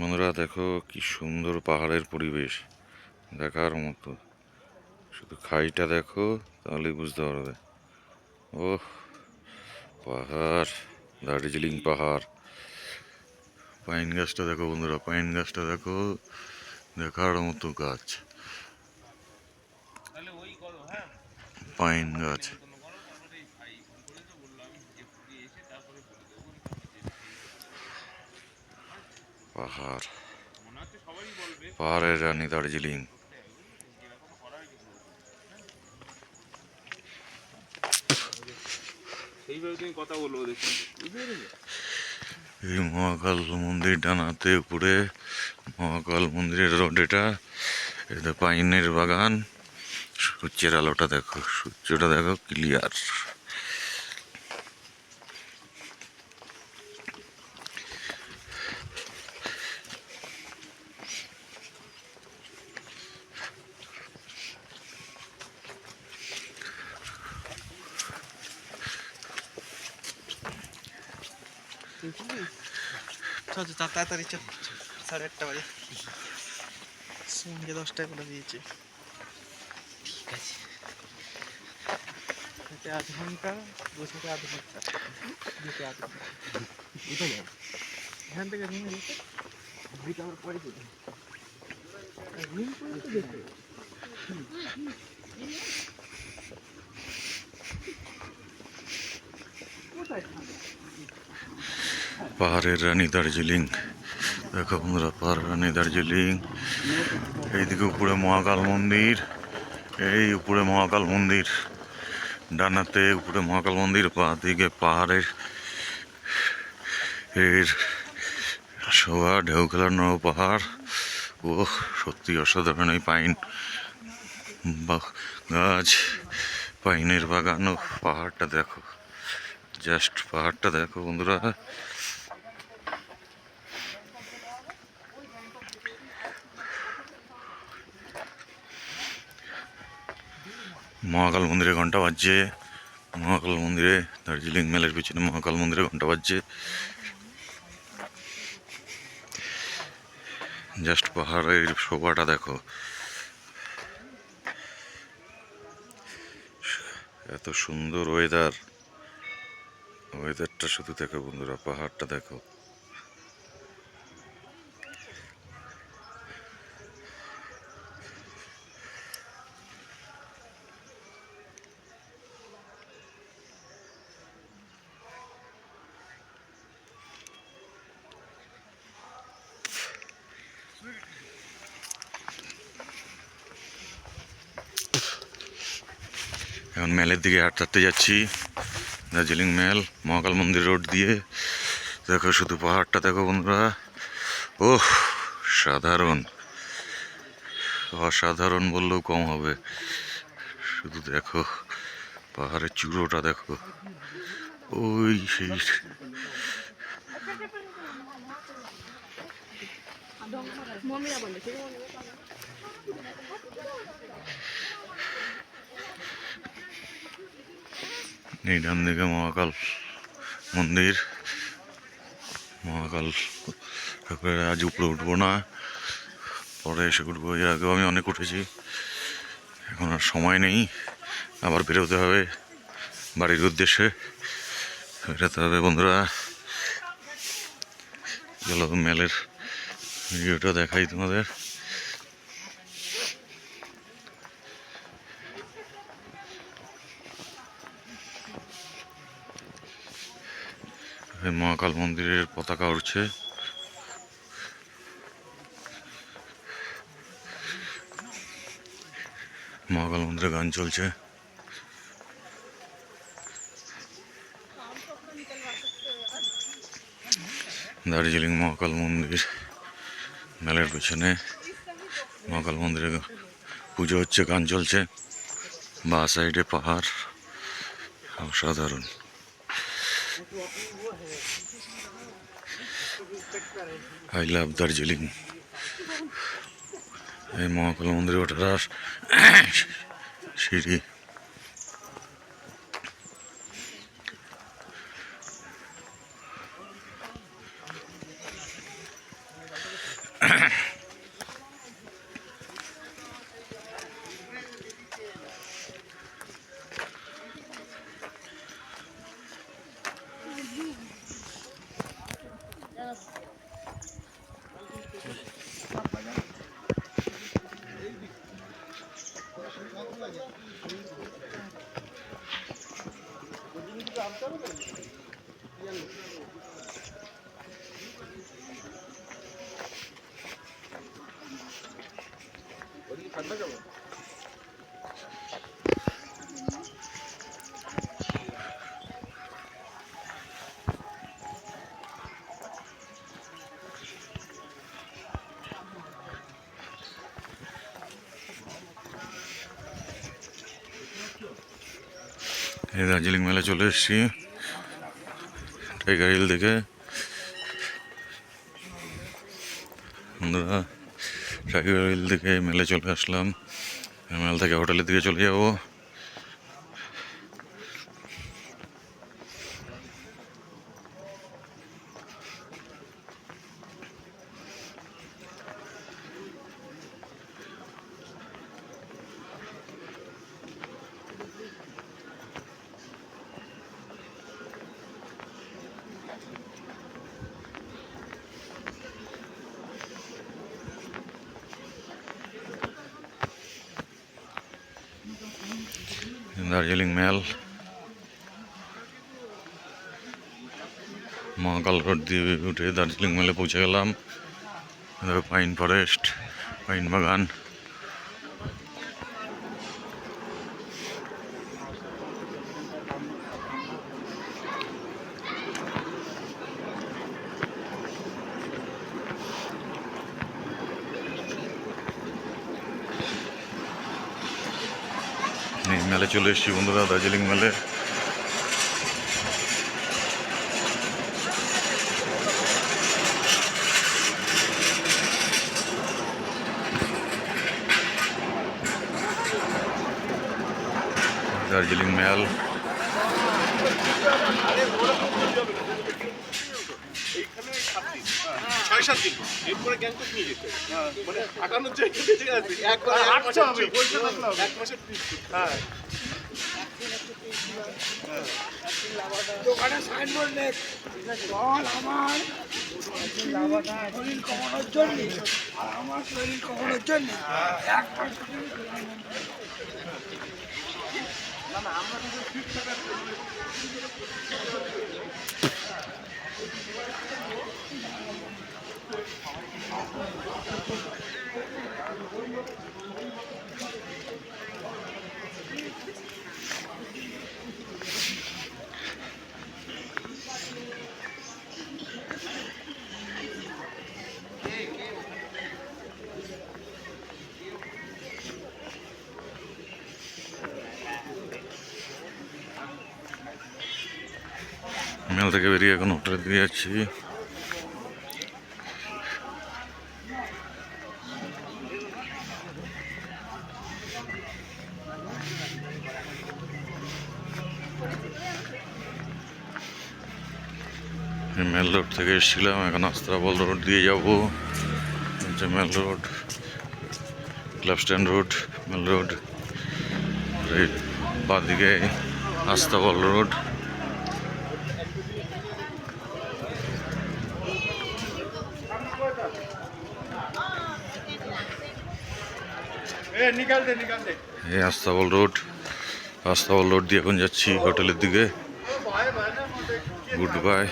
বন্ধুরা, দেখো কি সুন্দর পাহাড়ের পরিবেশ দেখার মতো। শুধু খাইটা দেখো, তাহলেই বুঝতে পারবে। ও পাহাড়, দার্জিলিং পাহাড়। পাইন গাছটা দেখো বন্ধুরা, পাইন গাছটা দেখো, দেখার মতো গাছ। তাহলে পাইন গাছ কোনো করো তারপরে এই ভাই ফোন করে তো বলল আমি একটু দিয়ে এসে তারপরে বলে দেবো পাহাড়। পাহাড়ের রানী দার্জিলিং। এই মহাকাল মন্দির ডানাতে উপরে, মহাকাল মন্দিরের রোড এটা পাইনের বাগান। সূর্যের আলোটা দেখো, সূর্যটা দেখো ক্লিয়ার চল চল তাড়াতাড়ি চল সাড়ে আটটা বাজে। সঙ্গে দশটা করে দিয়েছে। ঠিক আছে। আধ ঘণ্টা বসে আধ ঘণ্টা। যেতে আধ ঘণ্টা। উঠে যাও। এখান থেকে রুমে যেতে পরে যেতে কোথায় পাহাড়ের রানী দার্জিলিং। দেখো বন্ধুরা, পাহাড়ের রানী দার্জিলিং। এইদিকে উপরে মহাকাল মন্দির। এই উপরে মহাকাল মন্দির। ডানাতে উপরে মহাকাল মন্দির পা দিকে পাহাড়ের এর শোভা ঢেউ খেলানো পাহাড়। ও সত্যি অসাধারণ এই পাইন। বা- গাছ, পাইনের বাগান। পাহাড়টা দেখো। জাস্ট পাহাড়টা দেখো বন্ধুরা। মহাকাল মন্দিরে ঘণ্টা বাজছে। মহাকাল মন্দিরে, দার্জিলিং মেলের পিছনে মহাকাল মন্দিরে ঘণ্টা বাজছে। জাস্ট পাহাড়ের শোভাটা দেখো। এত সুন্দর ওয়েদার ওয়েদারটা শুধু দেখো বন্ধুরা, পাহাড়টা দেখো। এখন মেলের দিকে হাঁটতে হাঁটতে যাচ্ছি। দার্জিলিং মেল, মহাকাল মন্দির রোড দিয়ে। দেখো শুধু পাহাড়টা, দেখো বন্ধুরা। ও সাধারণ। অসাধারণ বললেও কম হবে। শুধু দেখো, পাহাড়ের চূড়োটা দেখো। ওই সেই মম্মিরা বলে ঠিক আছে এই ডান দিকে মহাকাল মন্দির। মহাকাল। ঠাকুরের আজ উপরে উঠবো না। পরে এসে উঠবো। এর আগেও আমি অনেক উঠেছি। এখন আর সময় নেই। আবার বেরোতে হবে বাড়ির উদ্দেশ্যে। বেরোতে হবে বন্ধুরা। চলো মেলের ভিডিওটা দেখাই তোমাদের। মহাকাল মন্দিরের পতাকা উঠছে মহাকাল মন্দিরে গান চলছে। দার্জিলিং মহাকাল মন্দির মেলের পিছনে মহাকাল মন্দিরে পুজো হচ্ছে, গান চলছে। বা সাইডে পাহাড়, অসাধারণ। আই লাভ দার্জিলিং এই মহাকাল মন্দিরে ওঠার আর সিঁড়ি এই দার্জিলিং মেলা চলে এসেছি। টাইগার হিল দেখে বন্ধুরা টাইগার হিল থেকে মেলে চলে আসলাম। মেলা থেকে হোটেলের দিকে চলে যাব। দার্জিলিং মেল মহাকাল রোড দিয়ে উঠে দার্জিলিং মেলে পৌঁছে গেলাম। পাইন ফরেস্ট পাইন বাগান এই মেলে চলে এসেছি বন্ধুরা দার্জিলিং মেলে দার্জিলিং মেল ছয় সাত দিন। এরপরে গ্যাংটক নিয়ে যেতে মানে আটানোর জায়গা আছে এক এক মাসের হ্যাঁ। দোকানে সাইনবোর্ড লেখ বল আমার। শরীর কমানোর জন্য। আর আমার শরীর কমানোর জন্য। এক মাস মেল থেকে বেরিয়ে এখন হোটেলের দিকে যাচ্ছি। মেল রোড থেকে এসেছিলাম, এখন আস্তাবল রোড দিয়ে যাব। হচ্ছে mall road club stand road, mall road বাঁদিকে আস্তাবল রোড এ নিকাল দে নিকাল দে এই আস্তাবল রোড। আস্তাবল রোড দিয়ে এখন যাচ্ছি হোটেলের দিকে। Good bye.